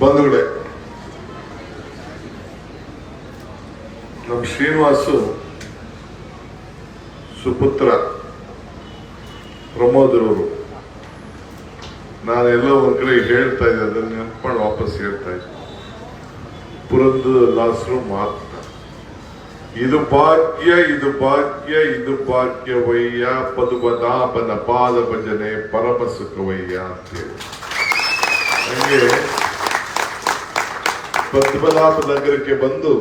ಬಂಧುಗಳೇ ನಮ್ಮ ಶ್ರೀನಿವಾಸು ಸುಪುತ್ರ ಪ್ರಮೋದ್ರವರು. ನಾನು ಎಲ್ಲೋ ಒಂದ್ ಕಡೆ ಹೇಳ್ತಾ ಇದ್ದೆ, ಅದನ್ನ ನೆನ್ಕೊಂಡು ವಾಪಸ್ ಹೇಳ್ತಾ ಇದ್ದೆ. ಪುರಂದು ಮಾತ್ರ. ಇದು ಭಾಗ್ಯ ಇದು ಭಾಗ್ಯ, ಇದು ಭಾಗ್ಯವಯ್ಯ. ಪದುಪದಾಪನ ಪಾದ ಭಜನೆ ಪರಮ ಅಂತ ಹೇಳಿ. ಹಂಗೆ ಪದ್ಮನಾಭ ನಗರಕ್ಕೆ ಬಂದು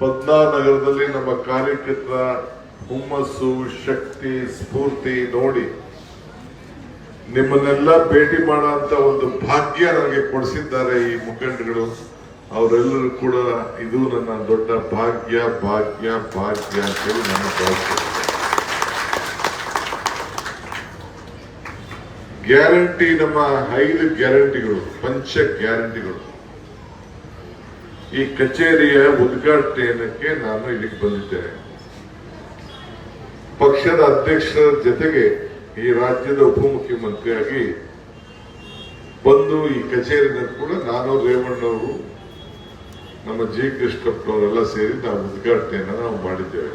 ಪದ್ಮನಗರದಲ್ಲಿ ನಮ್ಮ ಕಾರ್ಯಕರ್ತರ ಹುಮ್ಮಸ್ಸು, ಶಕ್ತಿ, ಸ್ಫೂರ್ತಿ ನೋಡಿ ನಿಮ್ಮನ್ನೆಲ್ಲ ಭೇಟಿ ಮಾಡುವಂತ ಒಂದು ಭಾಗ್ಯ ನನಗೆ ಕೊಡಿಸಿದ್ದಾರೆ ಈ ಮುಖಂಡಗಳು ಅವರೆಲ್ಲರೂ ಕೂಡ ಇದು ನನ್ನ ದೊಡ್ಡ ಭಾಗ್ಯ ಭಾಗ್ಯ ಭಾಗ್ಯ ಅಂತೇಳಿ ನನ್ನ ಭಾಗ್ಯ. ಗ್ಯಾರಂಟಿ ನಮ್ಮ ಐದು ಗ್ಯಾರಂಟಿಗಳು, ಪಂಚ ಗ್ಯಾರಂಟಿಗಳು. ಈ ಕಚೇರಿಯ ಉದ್ಘಾಟನೆಯಕ್ಕೆ ನಾನು ಇಲ್ಲಿಗೆ ಬಂದಿದ್ದೇನೆ. ಪಕ್ಷದ ಅಧ್ಯಕ್ಷರ ಜೊತೆಗೆ ಈ ರಾಜ್ಯದ ಉಪಮುಖ್ಯಮಂತ್ರಿಯಾಗಿ ಬಂದು ಈ ಕಚೇರಿನ ಕೂಡ ನಾನು ರೇವಣ್ಣವರು ನಮ್ಮ ಜಿ ಕೃಷ್ಣಪ್ಪನವರೆಲ್ಲ ಸೇರಿ ನಾವು ಉದ್ಘಾಟನೆಯನ್ನು ನಾವು ಮಾಡಿದ್ದೇವೆ.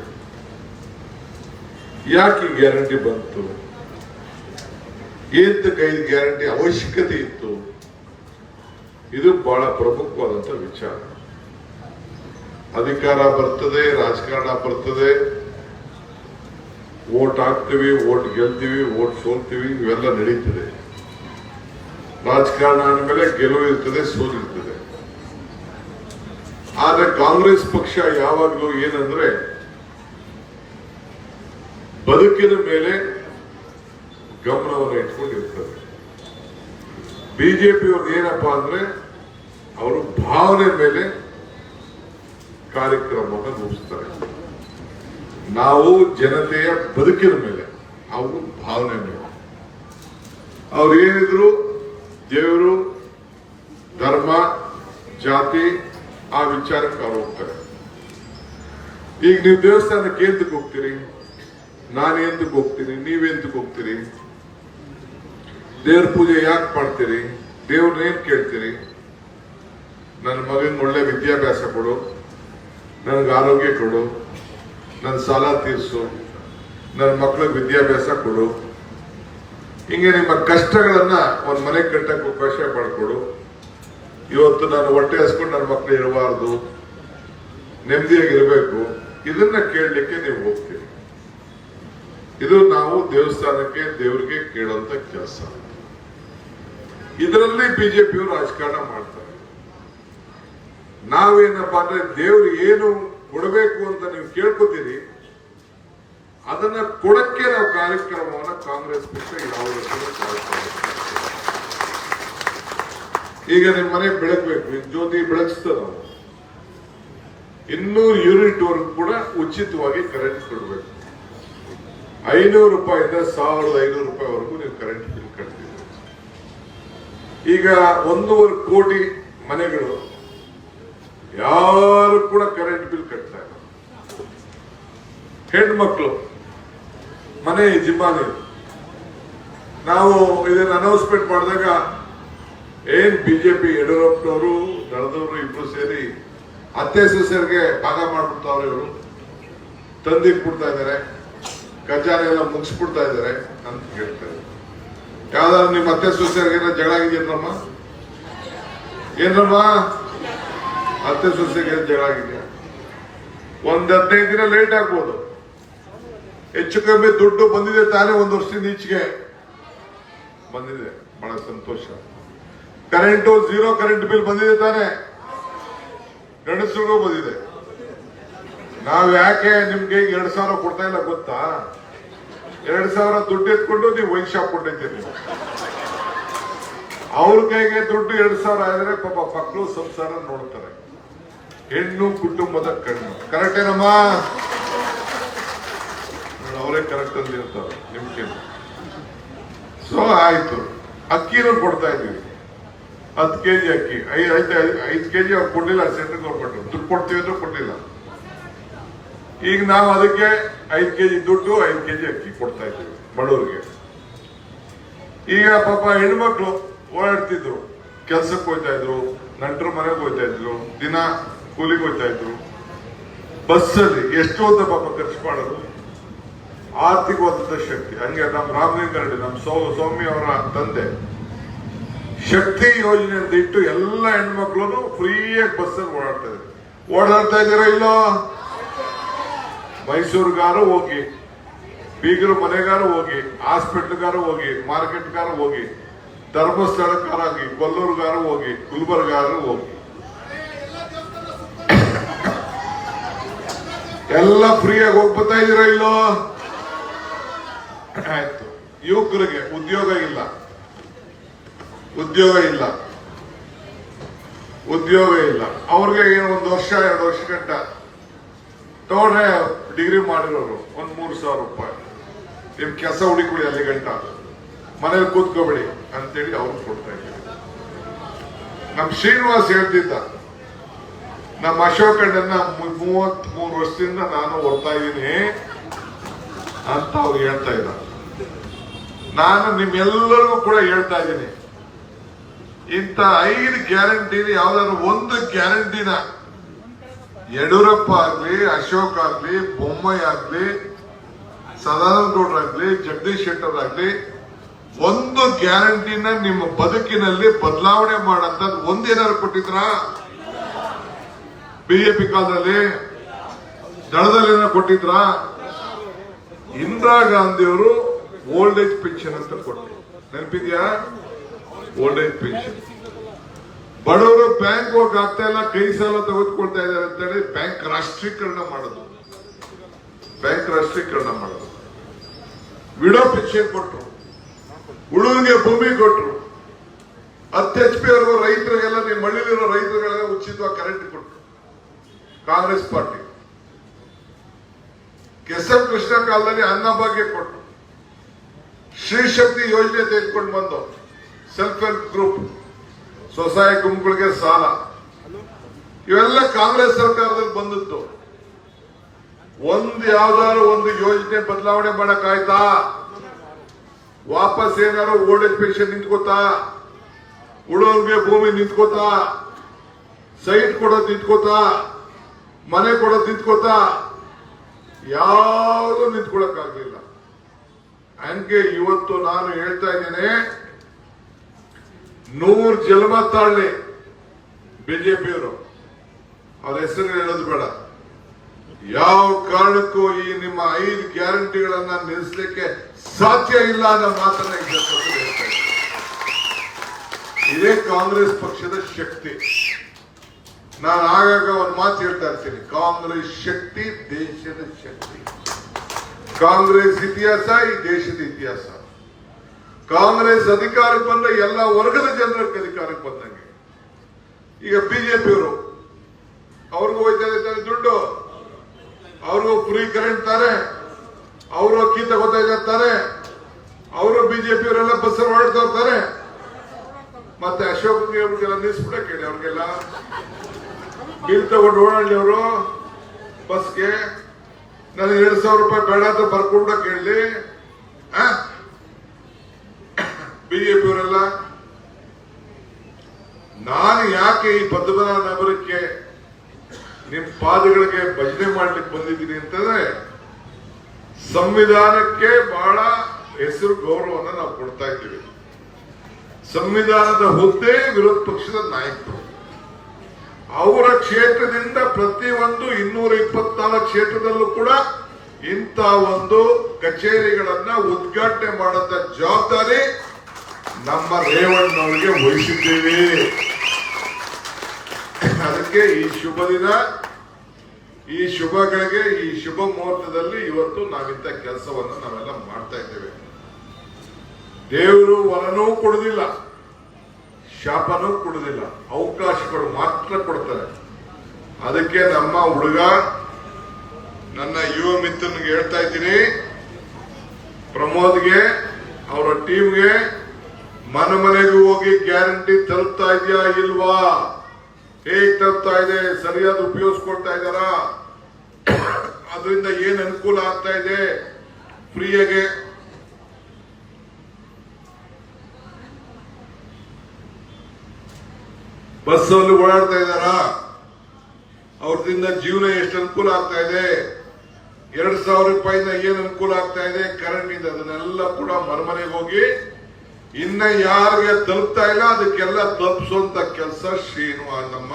ಯಾಕೆ ಗ್ಯಾರಂಟಿ ಬಂತು? ಐದು ಗ್ಯಾರಂಟಿ ಅವಶ್ಯಕತೆ ಇತ್ತು. ಇದು ಬಹಳ ಪ್ರಮುಖವಾದಂತ ವಿಚಾರ. ಅಧಿಕಾರ ಬರ್ತದೆ, ರಾಜಕಾರಣ ಬರ್ತದೆ. ಓಟ್ ಹಾಕ್ತೀವಿ ಓಟ್ ಗೆಲ್ತೀವಿ ಓಟ್ ಸೋಲ್ತೀವಿ, ಇವೆಲ್ಲ ನಡೀತದೆ. ರಾಜಕಾರಣ ಅಂದಮೇಲೆ ಗೆಲುವು ಇರ್ತದೆ, ಸೋಲು ಇರ್ತದೆ. ಆದ್ರೆ ಕಾಂಗ್ರೆಸ್ ಪಕ್ಷ ಯಾವಾಗಲೂ ಏನಂದ್ರೆ ಬದುಕಿನ ಮೇಲೆ ಗಮನವನ್ನು ಇಟ್ಕೊಂಡಿರ್ತದೆ ಬಿಜೆಪಿ ಅವ್ರದ್ದು ಏನಪ್ಪಾ ಅಂದ್ರೆ, ಅವರು ಭಾವನೆ ಮೇಲೆ ಕಾರ್ಯಕ್ರಮವನ್ನು ರೂಪಿಸ್ತಾರೆ. ನಾವು ಜನತೆಯ ಬದುಕಿನ ಮೇಲೆ ಅವರು ಭಾವನೆ ಮೇಲೆ. ಅವ್ರು ಏನಿದ್ರು ದೇವರು, ಧರ್ಮ, ಜಾತಿ, ಆ ವಿಚಾರಕ್ಕೆ ಅವ್ರು ಹೋಗ್ತಾರೆ. ಈಗ ನೀವು ದೇವಸ್ಥಾನಕ್ಕೆ ಎಂತಕ್ಕೆ ಹೋಗ್ತೀರಿ? ನಾನು ಎಂತಕ್ಕೆ ಹೋಗ್ತೀನಿ? ನೀವೆಂತಕ್ಕೆ ಹೋಗ್ತೀರಿ? ದೇವ್ರ ಪೂಜೆ ಯಾಕೆ ಮಾಡ್ತೀರಿ? ದೇವ್ರನ್ನ ಏನ್ ಕೇಳ್ತೀರಿ? ನನ್ನ ಮಗನ್ ಒಳ್ಳೆ ವಿದ್ಯಾಭ್ಯಾಸ ಕೊಡು, ನನಗೆ ಆರೋಗ್ಯ ಕೊಡು, ನನ್ನ ಸಾಲ ತೀರಿಸು, ನನ್ನ ಮಕ್ಕಳಿಗೆ ವಿದ್ಯಾಭ್ಯಾಸ ಕೊಡು. ಹಿಂಗೆ ನಿಮ್ಮ ಕಷ್ಟಗಳನ್ನ ಒಂದು ಮನೆ ಕಟ್ಟಕ್ಕೆ ಅವಕಾಶ ಮಾಡಿಕೊಡು. ಇವತ್ತು ನಾನು ಹೊಟ್ಟೆ ಹಸ್ಕೊಂಡು ನನ್ನ ಮಕ್ಕಳು ಇರಬಾರ್ದು, ನೆಮ್ಮದಿಯಾಗಿರಬೇಕು. ಇದನ್ನ ಕೇಳಲಿಕ್ಕೆ ನೀವು ಹೋಗ್ತೀರಿ. ಇದು ನಾವು ದೇವಸ್ಥಾನಕ್ಕೆ ದೇವರಿಗೆ ಕೇಳುವಂತ ಕೆಲಸ. ಇದರಲ್ಲಿ ಬಿಜೆಪಿಯವರು ರಾಜಕಾರಣ ಮಾಡ್ತಾರೆ. ನಾವೇನಪ್ಪಾ ಅಂದ್ರೆ ದೇವ್ರು ಏನು ಕೊಡಬೇಕು ಅಂತ ನೀವು ಕೇಳ್ಕೊತೀರಿ, ಅದನ್ನ ಕೊಡಕ್ಕೆ ನಾವು ಕಾರ್ಯಕ್ರಮವನ್ನ ಕಾಂಗ್ರೆಸ್ ಪಕ್ಷ ಯಾವುದೇ. ಈಗ ನಿಮ್ಮ ಮನೆ ಬೆಳಗ್ಬೇಕು ಜ್ಯೋತಿ ಬೆಳಗಿಸ್ತಾರ ನಾವು ಇನ್ನೂರು ಯೂನಿಟ್ ವರ್ಗೂ ಕೂಡ ಉಚಿತವಾಗಿ ಕರೆಂಟ್ ಕೊಡಬೇಕು. ಐನೂರು ರೂಪಾಯಿಂದ ಸಾವಿರದ ಐನೂರು ರೂಪಾಯಿವರೆಗೂ ನೀವು ಕರೆಂಟ್ ಈಗ ಒಂದೂವರೆ ಕೋಟಿ ಮನೆಗಳು ಯಾರು ಕೂಡ ಕರೆಂಟ್ ಬಿಲ್ ಕಟ್ತಾ ಇಲ್ಲ. ಹೆಣ್ಮಕ್ಳು, ಮನೆ ಜಿಮ್ಮಾನಿ ನಾವು ಇದನ್ನ ಅನೌನ್ಸ್ಮೆಂಟ್ ಮಾಡಿದಾಗ ಏನ್ ಬಿಜೆಪಿ ಯಡಿಯೂರಪ್ಪನವರು, ದಳದವರು ಇಬ್ರು ಸೇರಿ ಅತ್ತೆ ಸೊಸೆಯರಿಗೆ ಭಾಗ ಮಾಡ್ಬಿಡ್ತಾವ್ರೆ ಇವರು. ತಂದಿಟ್ಬಿಡ್ತಾ ಇದ್ದಾರೆ. ಖಜಾನೆ ಎಲ್ಲ ಮುಗಿಸ್ಬಿಡ್ತಾ ಇದ್ದಾರೆ ಅಂತ ಹೇಳ್ತಾರೆ ಯಾವ್ದಾದ್ರು ನಿಮ್ಮ ಅತ್ತೆ ಸೊಸೆಯರಿಗೆ ಏನೋ ಜಗಳ ಆಗಿದ್ಯೇನಮ್ಮ ಏನಮ್ಮ ಅತ್ತೆ ಸೊಸೆಗೆ ಜಗಳ ಆಗಿದೆಯಾ? ಒಂದ್ ಹದಿನೈದು ದಿನ ಲೇಟ್ ಆಗ್ಬೋದು. ಹೆಚ್ಚು ಕಮ್ಮಿ ದುಡ್ಡು ಬಂದಿದೆ ತಾನೇ ಒಂದು ವರ್ಷದಿಂದ ಈಚೆಗೆ. ಬಂದಿದೆ, ಬಹಳ ಸಂತೋಷ. ಕರೆಂಟು ಝೀರೋ ಕರೆಂಟ್ ಬಿಲ್ ಬಂದಿದೆ ತಾನೇ. ಗಂಡಸರಿಗೂ ಬಂದಿದೆ. ನಾವ್ ಯಾಕೆ ನಿಮ್ಗೆ ಎರಡ್ ಸಾವಿರ ಕೊಡ್ತಾ ಇಲ್ಲ ಗೊತ್ತಾ? ಎರಡ್ ಸಾವಿರ ದುಡ್ಡು ಎತ್ಕೊಂಡು ನೀವು ವೈನ್ ಶಾಪ್ ಕೊಟ್ಟಿದ್ದೀರಿ ಅವ್ರ ಕೈಗೆ ದುಡ್ಡು ಎರಡ್ ಸಾವಿರ ಆದ್ರೆ ಪಾಪ ಮಕ್ಕಳು ಸಂಸಾರ ನೋಡ್ತಾರೆ. ಹೆಣ್ಣು ಕುಟುಂಬದ ಕಣ್ಣು. ಕರೆಕ್ಟ್ ಏನಮ್ಮ? ಅವರೇ ಕರೆಕ್ಟ್ ಅಂತ ಇರ್ತಾರೆ ನಿಮ್ಗೆ. ಸೊ ಆಯ್ತು. ಅಕ್ಕಿನೂ ಕೊಡ್ತಾ ಇದೀವಿ ಹತ್ತು ಕೆಜಿ ಅಕ್ಕಿ. ಐದು ಐದು ಐದು ಕೆಜಿ ಅವ್ರು ಕೊಡ್ಲಿಲ್ಲ ಸೆಂಟ್ರಲ್ ಗೌರ್ಮೆಂಟ್ ದುಡ್ಡು ಕೊಡ್ತೀವಿ ಅಂದ್ರೆ ಕೊಡ್ಲಿಲ್ಲ. ಈಗ ನಾವು ಅದಕ್ಕೆ ಐದು ಕೆಜಿ ದುಡ್ಡು, ಐದು ಕೆಜಿ ಅಕ್ಕಿ ಕೊಡ್ತಾ ಇದ್ದೀವಿ ಬಡವರಿಗೆ. ಈಗ ಪಾಪ ಹೆಣ್ಮಕ್ಳು ಓಡಾಡ್ತಿದ್ರು, ಕೆಲ್ಸಕ್ಕೆ ಹೋಗ್ತಾ ಇದ್ರು, ನಂಟರ ಮನೆಗೆ ಹೋಗ್ತಾ ಇದ್ರು, ದಿನ ಕೂಲಿಗೆ ಹೋಗ್ತಾ ಇದ್ರು. ಬಸ್ಸಲ್ಲಿ ಎಷ್ಟು ಅಂತ ಪಾಪ ಖರ್ಚು ಮಾಡೋದು. ಆರ್ಥಿಕವಾದಂತ ಶಕ್ತಿ. ಹಂಗೆ ನಮ್ಮ ರಾಮಲಿಂಗಾರೆಡ್ಡಿ, ನಮ್ಮ ಸೌ, ಸೌಮ್ಯ ಅವರ ತಂದೆ. ಶಕ್ತಿ ಯೋಜನೆ ಅಂತ ಇಟ್ಟು ಎಲ್ಲ ಹೆಣ್ಮಕ್ಳು ಫ್ರೀಯಾಗಿ ಬಸ್ಸಲ್ಲಿ ಓಡಾಡ್ತಾ ಇದ್ರು. ಓಡಾಡ್ತಾ ಇದ್ದೀರಾ ಇಲ್ಲೋ? ಮೈಸೂರುಗಾರು ಹೋಗಿ, ಬೀಗರು ಮನೆಗಾರು ಹೋಗಿ, ಹಾಸ್ಪಿಟ್ಲ್ಗಾರು ಹೋಗಿ, ಮಾರ್ಕೆಟ್ಗಾರು ಹೋಗಿ, ಧರ್ಮಸ್ಥಳಕ್ಕಾರಾಗಿ ಕೊಲ್ಲೂರ್ಗಾರು ಹೋಗಿ, ಗುಲ್ಬರ್ಗಾರು ಹೋಗಿ. ಎಲ್ಲ ಫ್ರೀಯಾಗಿ ಹೋಗಿ ಬರ್ತಾ ಇದೀರ ಇಲ್ಲೋ? ಆಯ್ತು. ಯುವಕರಿಗೆ ಉದ್ಯೋಗ ಇಲ್ಲ. ಉದ್ಯೋಗ ಇಲ್ಲ. ಉದ್ಯೋಗ ಇಲ್ಲ. ಅವ್ರಿಗೆ ಏನು ಒಂದು ವರ್ಷ, ಎರಡು ವರ್ಷ ಗಂಟ. ಡಿಗ್ರಿ ಮಾಡಿರೋರು ಒಂದ್ ಮೂರು ಸಾವಿರ ರೂಪಾಯಿ. ನಿಮ್ ಕೆಲಸ ಹುಡುಕೊಳ್ಳಿ ಅಲ್ಲಿ ಗಂಟ. ಮನೇಲಿ ಕೂತ್ಕೋಬೇಡಿ ಅಂತೇಳಿ ಅವ್ರು ಕೊಡ್ತಾ ಇದ್ದೀವಿ ನಮ್ ಶ್ರೀನಿವಾಸ್ ಹೇಳ್ತಿದ್ದ ನಮ್ಮ ಅಶೋಕ್ ಅಣ್ಣನ್ನ ಮೂವತ್ ಮೂರು ವರ್ಷದಿಂದ ನಾನು ಓದ್ತಾ ಇದ್ದೀನಿ ಅಂತ ಅವ್ರು ಹೇಳ್ತಾ ಇದ್ದ ನಾನು ನಿಮ್ಮೆಲ್ಲರಿಗೂ ಕೂಡ ಹೇಳ್ತಾ ಇದ್ದೀನಿ, ಇಂಥ ಐದು ಗ್ಯಾರಂಟಿಲಿ ಯಾವ್ದಾದ್ರು ಒಂದು ಗ್ಯಾರಂಟಿನ ಯಡಿಯೂರಪ್ಪ ಆಗ್ಲಿ, ಅಶೋಕ್ ಆಗ್ಲಿ, ಬೊಮ್ಮಾಯಿ ಆಗ್ಲಿ ಸದಾನಂದ ಗೌಡ್ರಾಗ್ಲಿ ಜಗದೀಶ್ ಶೆಟ್ಟರ್ ಆಗ್ಲಿ, ಒಂದು ಗ್ಯಾರಂಟಿನ ನಿಮ್ಮ ಬದುಕಿನಲ್ಲಿ ಬದಲಾವಣೆ ಮಾಡಂತ ಒಂದೇನಾದ್ರು ಕೊಟ್ಟಿದ್ರಾ? ಬಿಜೆಪಿ ಕಾಲದಲ್ಲಿ ದಳದಲ್ಲಿ ಏನಾದ್ರು ಕೊಟ್ಟಿದ್ರಾ? ಇಂದಿರಾ ಗಾಂಧಿಯವರು ಓಲ್ಡ್ ಏಜ್ ಪೆನ್ಷನ್ ಅಂತ ಕೊಟ್ಟರು ನೆನಪಿದ್ಯಾ? Old age pension. ಬಡವರು ಬ್ಯಾಂಕ್ ಹೋಗಿ ಆಗ್ತಾ ಇಲ್ಲ ಕೈ ಸಾಲ ತೆಗೆದುಕೊಳ್ತಾ ಇದ್ದಾರೆ ಅಂತೇಳಿ ಬ್ಯಾಂಕ್ ರಾಷ್ಟ್ರೀಕರಣ ಮಾಡೋದು. ಬ್ಯಾಂಕ್ ರಾಷ್ಟ್ರೀಕರಣ ಮಾಡೋದು. ವಿಡೋ ಪೆನ್ಷನ್ ಕೊಟ್ರು. ಹುಡುಗರಿಗೆ ಭೂಮಿ ಕೊಟ್ರು. ಹತ್ತು ಎಚ್ ಪಿ ವರೆಗೂ ರೈತರಿಗೆಲ್ಲ ನೀವು ಮಳ್ಳಿಲಿರೋ ರೈತರುಗಳೆಲ್ಲ ಉಚಿತವಾಗಿ ಕರೆಂಟ್ ಕೊಟ್ರು. ಕಾಂಗ್ರೆಸ್ ಪಾರ್ಟಿ. ಕೆಸಪ್ ಕೃಷ್ಣ ಕಾಲದಲ್ಲಿ ಅನ್ನಭಾಗ್ಯ ಕೊಟ್ರು. ಶ್ರೀ ಶಕ್ತಿ ಯೋಜನೆ ತೆಗೆದುಕೊಂಡು ಬಂದು. ಸೆಲ್ಫ್ ಹೆಲ್ಪ್ ಗ್ರೂಪ್ ಸ್ವಸಹಾಯ ಗುಂಪುಗಳಿಗೆ ಸಾಲ. ಇವೆಲ್ಲ ಕಾಂಗ್ರೆಸ್ ಸರ್ಕಾರದಲ್ಲಿ ಬಂದಿತ್ತು. ಒಂದು ಯಾವ್ದಾದ್ರು ಒಂದು ಯೋಜನೆ ಬದಲಾವಣೆ ಮಾಡಕ್ ಆಯ್ತಾ? ವಾಪಸ್ ಏನಾದ್ರು ಓಲ್ಡ್ ಏಜ್ ಪೆನ್ಷನ್ ನಿಂತ್ಕೋತಾ ಉಳೋರ್ಗೆ ಭೂಮಿ ನಿಂತ್ಕೋತಾ ಸೈಟ್ ಕೊಡೋದು ನಿಂತ್ಕೋತಾ ಮನೆ ಕೊಡೋದು ನಿಂತ್ಕೋತಾ ಯಾವುದು ನಿಂತ್ಕೊಳಕ್ ಆಗ್ಲಿಲ್ಲ ಹಂಗೆ ಇವತ್ತು ನಾನು ಹೇಳ್ತಾ ಇದ್ದೇನೆ ನೂರ್ ಜನ್ಮ ತಾಳ್ಲಿ ಬಿಜೆಪಿಯವರು. ಅವ್ರ ಹೆಸರು ಹೇಳೋದು ಬೇಡ. ಯಾವ ಕಾರಣಕ್ಕೂ ಈ ನಿಮ್ಮ ಐದು ಗ್ಯಾರಂಟಿಗಳನ್ನ ನಿಲ್ಲಿಸಲಿಕ್ಕೆ ಸಾಧ್ಯ ಇಲ್ಲ ಅನ್ನೋ ಮಾತನ್ನ. ಇದೇ ಕಾಂಗ್ರೆಸ್ ಪಕ್ಷದ ಶಕ್ತಿ. ನಾನು ಆಗಾಗ ಒಂದು ಮಾತು ಹೇಳ್ತಾ ಇರ್ತೀನಿ. ಕಾಂಗ್ರೆಸ್ ಶಕ್ತಿ ದೇಶದ ಶಕ್ತಿ. ಕಾಂಗ್ರೆಸ್ ಇತಿಹಾಸ ಈ ದೇಶದ ಇತಿಹಾಸ. ಕಾಂಗ್ರೆಸ್ ಅಧಿಕಾರಕ್ಕೆ ಬಂದ ಎಲ್ಲ ವರ್ಗದ ಜನರಿಗೆ ಅಧಿಕಾರಕ್ಕೆ ಬಂದಂಗೆ. ಈಗ ಬಿಜೆಪಿಯವರು ಅವ್ರಿಗೂ ಹೋಯ್ತಾ ಇದ್ದಾರೆ ದುಡ್ಡು. ಅವ್ರಿಗೂ ಫ್ರೀ ಕರೆಂಟ್ ತಾರೆ. ಅವರು ಅಕ್ಕಿ ತಗೋತಾ ಇದ್ದಾರೆ ಅವರು ಬಿಜೆಪಿಯವರೆಲ್ಲ ಬಸ್ಸಲ್ಲಿ ಓಡಾಡ್ತಾ ಇರ್ತಾರೆ. ಮತ್ತೆ ಅಶೋಕ್ ಅವ್ರಿಗೆಲ್ಲ ನಿಲ್ಸ್ಬಿಡ ಕೇಳಿ ಅವ್ರಿಗೆಲ್ಲ. ಬಿಲ್ ತಗೊಂಡು ಓಡಾಡಲಿ ಅವರು, ಬಸ್ಗೆ. ನನಗೆ ಎರಡು ಸಾವಿರ ರೂಪಾಯಿ ಬೇಡ ಅಂತ ಬರ್ಕೊಂಡ ಕೇಳಲಿ. ಬಿಜೆಪಿ ಅವರೆಲ್ಲ ನಾನು ಯಾಕೆ ಈ ಪದ್ಮನಾಭ ನಗರಕ್ಕೆ ನಿಮ್ಮ ಪಾದಗಳಿಗೆ ಭಜನೆ ಮಾಡ್ಲಿಕ್ಕೆ ಬಂದಿದ್ದೀನಿ ಅಂತಂದ್ರೆ, ಸಂವಿಧಾನಕ್ಕೆ ಬಹಳ ಹೆಸರು ಗೌರವವನ್ನು ನಾವು ಕೊಡ್ತಾ ಇದ್ದೀವಿ. ಸಂವಿಧಾನದ ಹುದ್ದೆ ವಿರೋಧ ಪಕ್ಷದ ನಾಯಕರು. ಅವರ ಕ್ಷೇತ್ರದಿಂದ ಪ್ರತಿಯೊಂದು ಇನ್ನೂರ ಇಪ್ಪತ್ನಾಲ್ಕು ಕ್ಷೇತ್ರದಲ್ಲೂ ಕೂಡ ಇಂಥ ಒಂದು ಕಚೇರಿಗಳನ್ನ ಉದ್ಘಾಟನೆ ಮಾಡಂತ ಜವಾಬ್ದಾರಿ ನಮ್ಮ ರೇವಣ್ಣವರಿಗೆ ವಹಿಸಿದ್ದೇವೆ ಅದಕ್ಕೆ ಈ ಶುಭ ದಿನ. ಈ ಶುಭಗಳಿಗೆ, ಈ ಶುಭ ಮುಹೂರ್ತದಲ್ಲಿ ಇವತ್ತು ನಾವಿಂತ ಕೆಲಸವನ್ನು ನಾವೆಲ್ಲ ಮಾಡ್ತಾ ಇದ್ದೇವೆ. ದೇವರು ವರನೂ ಕೊಡುದಿಲ್ಲ, ಶಾಪನೂ ಕೊಡುದಿಲ್ಲ, ಅವಕಾಶಗಳು ಮಾತ್ರ ಕೊಡ್ತಾರೆ. ಅದಕ್ಕೆ ನಮ್ಮ ಹುಡುಗ, ನನ್ನ ಯುವ ಮಿತ್ರನಿಗೆ ಹೇಳ್ತಾ ಇದ್ದೀನಿ, ಪ್ರಮೋದ್ಗೆ, ಅವರ ಟೀಮ್ಗೆ ಮನೆ ಮನೆಗೂ ಹೋಗಿ ಗ್ಯಾರಂಟಿ ತಲುಪ್ತಾ ಇದೆಯಾ ಇಲ್ವಾ? ಹೇಗ್ ತಲುಪ್ತಾ ಇದೆ? ಸರಿಯಾದ ಉಪಯೋಗಿಸ್ಕೊಳ್ತಾ ಇದ್ದಾರಾ? ಅದರಿಂದ ಏನ್ ಅನುಕೂಲ ಆಗ್ತಾ ಇದೆ? ಫ್ರೀಯಾಗೆ ಬಸ್ಸಲ್ಲಿ ಓಡಾಡ್ತಾ ಇದಾರ ಅವ್ರದಿಂದ ಜೀವನ ಎಷ್ಟು ಅನುಕೂಲ ಆಗ್ತಾ ಇದೆ? ಎರಡ್ ಸಾವಿರ ರೂಪಾಯಿಂದ ಏನ್ ಅನುಕೂಲ ಆಗ್ತಾ ಇದೆ? ಕರೆಂಟ್ ಇಂದ ಅದನ್ನೆಲ್ಲ ಕೂಡ ಮನೆಗೆ ಹೋಗಿ ಇನ್ನ ಯಾರಿಗೆ ತಲುಪ್ತಾ ಇಲ್ಲ, ಅದಕ್ಕೆಲ್ಲ ತಲುಪಿಸುವಂತ ಕೆಲಸ ಶ್ರೀನು ನಮ್ಮ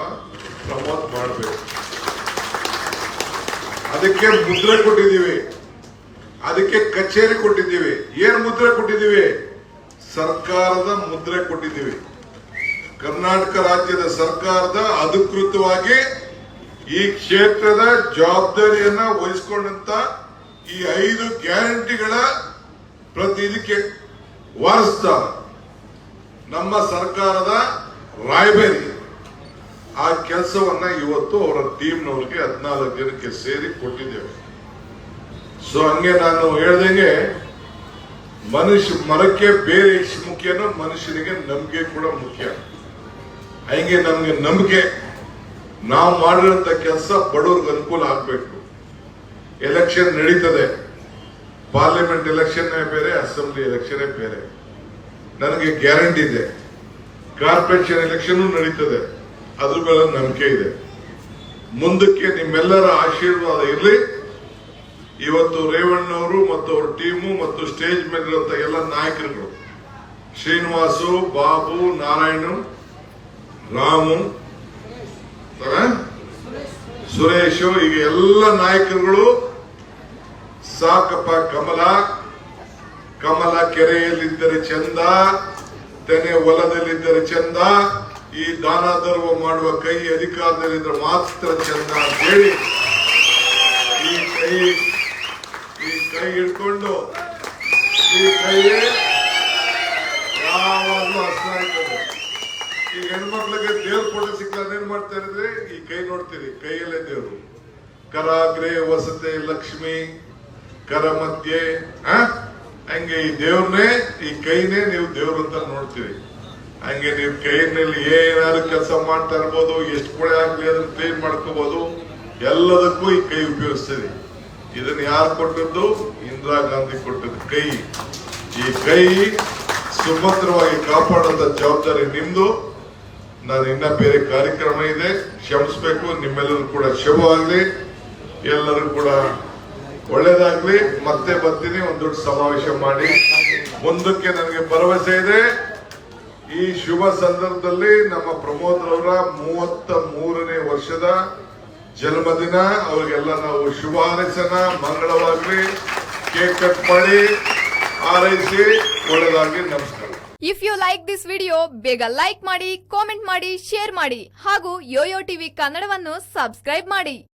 ಪ್ರಮೋದ್ ಮಾಡಬೇಕು. ಅದಕ್ಕೆ ಮುದ್ರೆ ಕೊಟ್ಟಿದ್ದೀವಿ. ಅದಕ್ಕೆ ಕಚೇರಿ ಕೊಟ್ಟಿದ್ದೀವಿ. ಏನ್ ಮುದ್ರೆ ಕೊಟ್ಟಿದ್ದೀವಿ? ಸರ್ಕಾರದ ಮುದ್ರೆ ಕೊಟ್ಟಿದ್ದೀವಿ. ಕರ್ನಾಟಕ ರಾಜ್ಯದ ಸರ್ಕಾರದ ಅಧಿಕೃತವಾಗಿ ಈ ಕ್ಷೇತ್ರದ ಜವಾಬ್ದಾರಿಯನ್ನ ವಹಿಸಿಕೊಂಡಂತ ಈ ಐದು ಗ್ಯಾರಂಟಿಗಳ ಪ್ರತಿ ಇದಕ್ಕೆ ವಾರಸ್ದಾರ ನಮ್ಮ ಸರ್ಕಾರದ ರಾಯಬೇರಿ ಆ ಕೆಲಸವನ್ನ ಇವತ್ತು ಅವರ ಟೀಮ್ನವ್ರಿಗೆ ಹದಿನಾಲ್ಕು ಜನಕ್ಕೆ ಸೇರಿ ಕೊಟ್ಟಿದ್ದೇವೆ. ಸೊ ಹಂಗೆ ನಾನು ಹೇಳ್ದಂಗೆ ಮನುಷ್ಯ ಮರಕ್ಕೆ ಬೇರೆ ಮುಖ್ಯನೋ ಮನುಷ್ಯನಿಗೆ ನಂಬಿಕೆ ಕೂಡ ಮುಖ್ಯ. ಹಂಗೆ ನಮ್ಗೆ ನಂಬಿಕೆ, ನಾವು ಮಾಡಿರೋಂಥ ಕೆಲಸ ಬಡವ್ರಿಗೆ ಅನುಕೂಲ ಆಗಬೇಕು. ಎಲೆಕ್ಷನ್ ನಡೀತದೆ. ಪಾರ್ಲಿಮೆಂಟ್ ಎಲೆಕ್ಷನ್ನೇ ಬೇರೆ, ಅಸೆಂಬ್ಲಿ ಎಲೆಕ್ಷನ್ನೇ ಬೇರೆ. ನನಗೆ ಗ್ಯಾರಂಟಿ ಇದೆ. ಕಾರ್ಪೊರೇಷನ್ ಎಲೆಕ್ಷನ್ ನಡೀತದೆ. ಅದ್ರ ಮೇಲೆ ನಂಬಿಕೆ ಇದೆ. ಮುಂದಕ್ಕೆ ನಿಮ್ಮೆಲ್ಲರ ಆಶೀರ್ವಾದ ಇರಲಿ. ಇವತ್ತು ರೇವಣ್ಣವರು ಮತ್ತು ಅವ್ರ ಟೀಮು ಮತ್ತು ಸ್ಟೇಜ್ ಮೇಲಿರುವಂತ ಎಲ್ಲ ನಾಯಕರುಗಳು, ಶ್ರೀನಿವಾಸು, ಬಾಬು, ನಾರಾಯಣ, ರಾಮು ಸುರೇಶ್ ಸುರೇಶು, ಈಗ ಎಲ್ಲ ನಾಯಕರುಗಳು ಸಾಕಪ್ಪ ಕಮಲ. ಕಮಲ ಕೆರೆಯಲ್ಲಿದ್ದರೆ ಚಂದ, ತೆನೆ ಹೊಲದಲ್ಲಿದ್ದರೆ ಚಂದ, ಈ ದಾನ ಧರ್ಮ ಮಾಡುವ ಕೈ ಅಧಿಕಾರದಲ್ಲಿದ್ದರೆ ಮಾತ್ರ ಚಂದ ಅಂತ ಹೇಳಿ ಈ ಕೈ ಈ ಕೈ ಹಿಡ್ಕೊಂಡು, ಈ ಕೈ ಯಾವಾಗಲೂ ಹಸ್ತಾಯ್ತದೆ ಈಗ ಹೆಣ್ಮಕ್ಳಿಗೆ ದೇವ್ರ ಫೋಟೋ ಸಿಕ್ಕಲ್ಲ ಏನ್ ಮಾಡ್ತಾ ಇದ್ರೆ ಈ ಕೈ ನೋಡ್ತೀರಿ, ಕೈಯಲ್ಲೇ ದೇವ್ರು. ಕರಾಗ್ರೆ ವಸತೆ ಲಕ್ಷ್ಮಿ. ಕರ ಮಧ್ಯೆ ಹಂಗೆ ಈ ದೇವ್ರನ್ನೇ ಈ ಕೈನೇ ನೀವು ದೇವ್ರ ಅಂತ ನೋಡ್ತೀರಿ. ಹಂಗೆ ನೀವು ಕೈನಲ್ಲಿ ಏನಾದ್ರು ಕೆಲಸ ಮಾಡ್ತಾ ಇರ್ಬೋದು, ಎಷ್ಟು ಕೊಳೆ ಆಗ್ಲಿ ಅದನ್ನ ಕ್ಲೀನ್ ಮಾಡ್ಕೋಬಹುದು ಎಲ್ಲದಕ್ಕೂ ಈ ಕೈ ಉಪಯೋಗಿಸ್ತೀರಿ. ಇದನ್ನ ಯಾರು ಕೊಟ್ಟದ್ದು? ಇಂದಿರಾ ಗಾಂಧಿ ಕೊಟ್ಟಿದ್ದು ಕೈ. ಈ ಕೈ ಸುಭದ್ರವಾಗಿ ಕಾಪಾಡುವಂತ ಜವಾಬ್ದಾರಿ ನಿಮ್ದು. ನಾನು ಇನ್ನ ಬೇರೆ ಕಾರ್ಯಕ್ರಮ ಇದೆ. ಕ್ಷಮಿಸ್ಬೇಕು, ನಿಮ್ಮೆಲ್ಲರೂ ಕೂಡ ಶುಭವಾಗ್ಲಿ. ಎಲ್ಲರೂ ಕೂಡ ಒಳ್ಳೇದಾಗ್ಲಿ, ಮತ್ತೆ ಬರ್ತೀನಿ, ಒಂದು ದೊಡ್ಡ ಸಮಾವೇಶ ಮಾಡಿ. ಮುಂದಕ್ಕೆ ನನಗೆ ಭರವಸೆ ಇದೆ. ಈ ಶುಭ ಸಂದರ್ಭದಲ್ಲಿ ನಮ್ಮ ಪ್ರಮೋದ್ ರವರ ಮೂವತ್ತ ಮೂರನೇ ವರ್ಷದ ಜನ್ಮದಿನ. ಅವರಿಗೆಲ್ಲ ನಾವು ಶುಭ ಹಾರೈಸೋಣ. ಮಂಗಳವಾಗ್ಲಿ. ಕೇಕ್ ಕಟ್ ಮಾಡಿ, ಹಾರೈಸಿ, ಒಳ್ಳೇದಾಗ್ಲಿ, ನಮಸ್ಕಾರ. If you like this video ಬೇಗ ಲೈಕ್ ಮಾಡಿ ಕಾಮೆಂಟ್ ಮಾಡಿ ಶೇರ್ ಮಾಡಿ. ಹಾಗೂ ಯೋಯೋ ಟಿವಿ ಕನ್ನಡವನ್ನು ಸಬ್ಸ್ಕ್ರೈಬ್ ಮಾಡಿ.